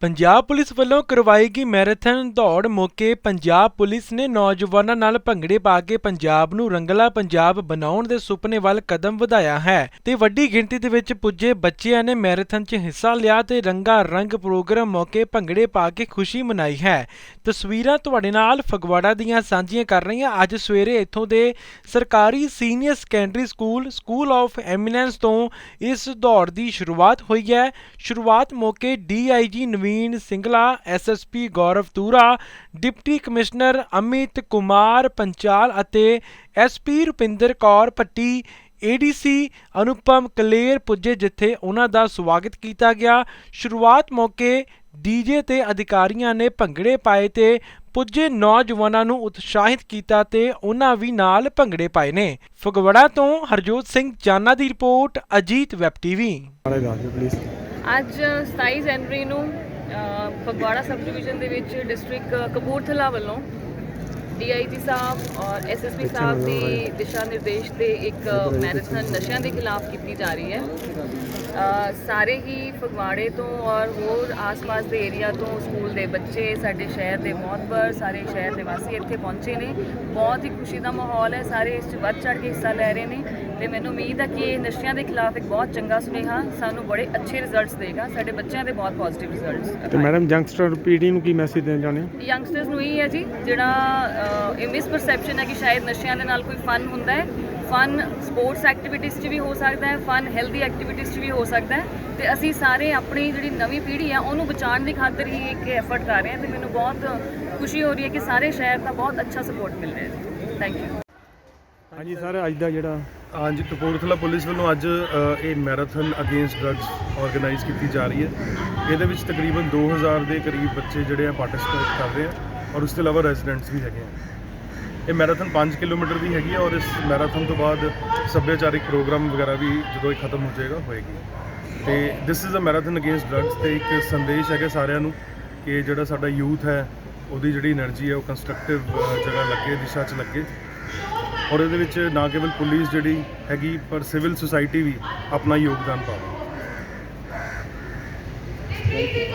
Punjab police ਵੱਲੋਂ ਕਰਵਾਈ ਗਈ ਮੈਰਾਥਨ ਦੌੜ ਮੌਕੇ ਪੰਜਾਬ ਪੁਲਿਸ ਨੇ ਨੌਜਵਾਨਾਂ ਨਾਲ ਭੰਗੜੇ ਪਾ ਕੇ ਪੰਜਾਬ ਨੂੰ ਰੰਗਲਾ ਪੰਜਾਬ ਬਣਾਉਣ ਦੇ ਸੁਪਨੇ ਵੱਲ ਕਦਮ ਵਧਾਇਆ ਹੈ ਤੇ ਵੱਡੀ ਗਿਣਤੀ ਦੇ ਵਿੱਚ ਪੁੱਜੇ ਬੱਚਿਆਂ ਨੇ ਮੈਰਾਥਨ 'ਚ ਹਿੱਸਾ ਲਿਆ ਤੇ ਰੰਗਾ ਰੰਗ ਪ੍ਰੋਗਰਾਮ ਮੌਕੇ ਭੰਗੜੇ ਪਾ ਕੇ ਖੁਸ਼ੀ ਮਨਾਈ ਹੈ। ਤਸਵੀਰਾਂ ਤੁਹਾਡੇ ਨਾਲ ਫਗਵਾੜਾ ਦੀਆਂ ਸਾਂਝੀਆਂ ਕਰ ਰਹੀਆਂ ਅੱਜ ਸਵੇਰੇ ਇੱਥੋਂ ਦੇ ਸਰਕਾਰੀ senior secondary school school of eminence ਤੋਂ ਇਸ ਦੌੜ ਦੀ ਸ਼ੁਰੂਆਤ ਹੋਈ ਹੈ। ਸ਼ੁਰੂਆਤ ਮੌਕੇ DIG Naveen Singla SSP Gaurav Tura deputy commissioner Amit Kumar Panchal ਅਤੇ ਐਸਪੀ ਰੁਪਿੰਦਰ ਕੌਰ ਪੱਟੀ ਏਡੀਸੀ ਅਨੁਪਮ ਕਲੇਰ ਪੁੱਜੇ ਜਿੱਥੇ ਉਹਨਾਂ ਦਾ ਸਵਾਗਤ ਕੀਤਾ ਗਿਆ। ਸ਼ੁਰੂਆਤ ਮੌਕੇ ਡੀਜੇ ਤੇ ਅਧਿਕਾਰੀਆਂ ਨੇ ਭੰਗੜੇ ਪਾਏ ਤੇ ਪੁੱਜੇ ਨੌਜਵਾਨਾਂ ਨੂੰ ਉਤਸ਼ਾਹਿਤ ਕੀਤਾ ਤੇ ਉਹਨਾਂ ਵੀ ਨਾਲ ਭੰਗੜੇ ਪਾਏ ਨੇ। ਫਗਵਾੜਾ ਤੋਂ ਹਰਜੋਤ ਸਿੰਘ ਚਾਨਾ ਦੀ ਰਿਪੋਰਟ ਅਜੀਤ ਵੈਬ ਟੀਵੀ। ਅੱਜ 27 ਜਨਵਰੀ ਨੂੰ ਫਗਵਾੜਾ ਸਬ ਡਿਵੀਜ਼ਨ ਦੇ ਵਿੱਚ ਡਿਸਟ੍ਰਿਕਟ ਕਪੂਰਥਲਾ ਵੱਲੋਂ ਡੀਆਈਜੀ ਸਾਹਿਬ ਔਰ ਐਸਐਸਪੀ ਸਾਹਿਬ ਦੀ ਦਿਸ਼ਾ ਨਿਰਦੇਸ਼ ਤੇ ਇੱਕ ਮੈਰਾਥਨ ਨਸ਼ਿਆਂ ਦੇ ਖਿਲਾਫ ਕੀਤੀ ਜਾ ਰਹੀ ਹੈ। ਸਾਰੇ ਹੀ ਫਗਵਾੜੇ ਤੋਂ ਔਰ ਹੋਰ ਆਸ-ਪਾਸ ਦੇ ਏਰੀਆ ਤੋਂ ਸਕੂਲ ਦੇ ਬੱਚੇ ਸਾਡੇ ਸ਼ਹਿਰ ਦੇ ਮੌਤਬਰ ਸਾਰੇ ਸ਼ਹਿਰ ਦੇ ਵਾਸੀ ਇੱਥੇ ਪਹੁੰਚੇ ਨੇ। ਬਹੁਤ ਹੀ ਖੁਸ਼ੀ ਦਾ ਮਾਹੌਲ ਹੈ। ਸਾਰੇ ਇਸ 'ਚ ਵੱਧ ਚੜ੍ਹ ਕੇ ਹਿੱਸਾ ਲੈ ਰਹੇ ਨੇ। ਤੇ ਮੈਨੂੰ ਉਮੀਦ ਹੈ ਕਿ ਇਹ ਨਸ਼ਿਆਂ ਦੇ ਖਿਲਾਫ ਇੱਕ ਬਹੁਤ ਚੰਗਾ ਸੁਨੇਹਾ ਸਾਨੂੰ ਬੜੇ ਅੱਛੇ ਰਿਜ਼ਲਟਸ ਦੇਗਾ। ਸਾਡੇ ਬੱਚਿਆਂ ਦੇ ਬਹੁਤ ਪੋਜ਼ਿਟਿਵ ਰਿਜ਼ਲਟਸ ਤੇ ਮੈਡਮ ਯੰਗਸਟਰ ਪੀੜ੍ਹੀ ਨੂੰ ਕੀ ਮੈਸੇਜ ਦੇਣਾ ਚਾਹੁੰਦੇ ਹੋ? ਯੰਗਸਟਰਸ ਨੂੰ ਇਹ ਹੈ ਜੀ ਜਿਹੜਾ ਇਹ ਮਿਸਪਰਸੈਪਸ਼ਨ ਹੈ ਕਿ ਸ਼ਾਇਦ ਨਸ਼ਿਆਂ ਦੇ ਨਾਲ ਕੋਈ ਫਨ ਹੁੰਦਾ ਹੈ। ਫਨ ਸਪੋਰਟਸ ਐਕਟੀਵਿਟੀਜ਼ 'ਚ ਵੀ ਹੋ ਸਕਦਾ ਹੈ ਫਨ ਹੈਲਦੀ ਐਕਟੀਵਿਟੀਜ਼ 'ਚ ਵੀ ਹੋ ਸਕਦਾ ਹੈ। ਤੇ ਅਸੀਂ ਸਾਰੇ ਆਪਣੀ ਜਿਹੜੀ ਨਵੀਂ ਪੀੜ੍ਹੀ ਆ ਉਹਨੂੰ ਬਚਾਉਣ ਦੀ ਖਾਤਰ ਹੀ ਇੱਕ ਐਫਰਟ ਕਰ ਰਹੇ ਹਾਂ ਤੇ ਮੈਨੂੰ ਬਹੁਤ ਖੁਸ਼ੀ ਹੋ ਰਹੀ ਹੈ ਕਿ ਸਾਰੇ ਸ਼ਹਿਰ ਦਾ ਬਹੁਤ ਅੱਛਾ ਸਪੋਰਟ ਮਿਲ ਰਿਹਾ ਹੈ। ਥੈਂਕ ਯੂ ਹਾਂਜੀ ਸਰ ਅੱਜ ਦਾ ਜਿਹੜਾ ਅੱਜ ਕਪੂਰਥਲਾ ਪੁਲਿਸ ਵੱਲੋਂ ਅੱਜ ਇਹ ਮੈਰਾਥਨ ਅਗੇਂਸਟ ਡਰੱਗਸ ਆਰਗੇਨਾਈਜ਼ ਕੀਤੀ ਜਾ ਰਹੀ ਹੈ। ਇਹਦੇ ਵਿੱਚ ਤਕਰੀਬਨ 2000 ਦੇ ਕਰੀਬ ਬੱਚੇ ਜਿਹੜੇ ਆ ਪਾਰਟਿਸਿਪੇਟ ਕਰ ਰਹੇ ਆ ਔਰ ਉਸ ਤੋਂ ਇਲਾਵਾ ਰੈਜ਼ੀਡੈਂਟਸ ਵੀ ਹੈਗੇ ਆ। ਇਹ ਮੈਰਾਥਨ 5 ਕਿਲੋਮੀਟਰ ਦੀ ਹੈਗੀ ਆ ਔਰ ਇਸ ਮੈਰਾਥਨ ਤੋਂ ਬਾਅਦ ਸੱਭਿਆਚਾਰਿਕ ਪ੍ਰੋਗਰਾਮ ਵਗੈਰਾ ਵੀ ਜਦੋਂ ਇਹ ਖਤਮ ਹੋ ਜਾਏਗਾ, ਹੋਏਗੀ। ਤੇ this is a marathon against drugs ਤੇ ਇੱਕ ਸੰਦੇਸ਼ ਹੈਗਾ ਸਾਰਿਆਂ ਨੂੰ ਕਿ ਜਿਹੜਾ ਸਾਡਾ ਯੂਥ ਹੈ, ਉਹਦੀ ਜਿਹੜੀ એનર્ਜੀ ਹੈ, ਉਹ ਕੰਸਟਰਕਟਿਵ ਜਗ੍ਹਾ ਲੱਗੇ, ਦਿਸ਼ਾ 'ਚ ਲੱਗੇ। ਔਰ ਇਹਦੇ ਵਿੱਚ ਨਾ ਕੇਵਲ ਪੁਲਿਸ ਜਿਹੜੀ ਹੈਗੀ, ਪਰ ਸਿਵਲ ਸੁਸਾਇਟੀ ਵੀ ਆਪਣਾ ਯੋਗਦਾਨ ਪਾਵੇ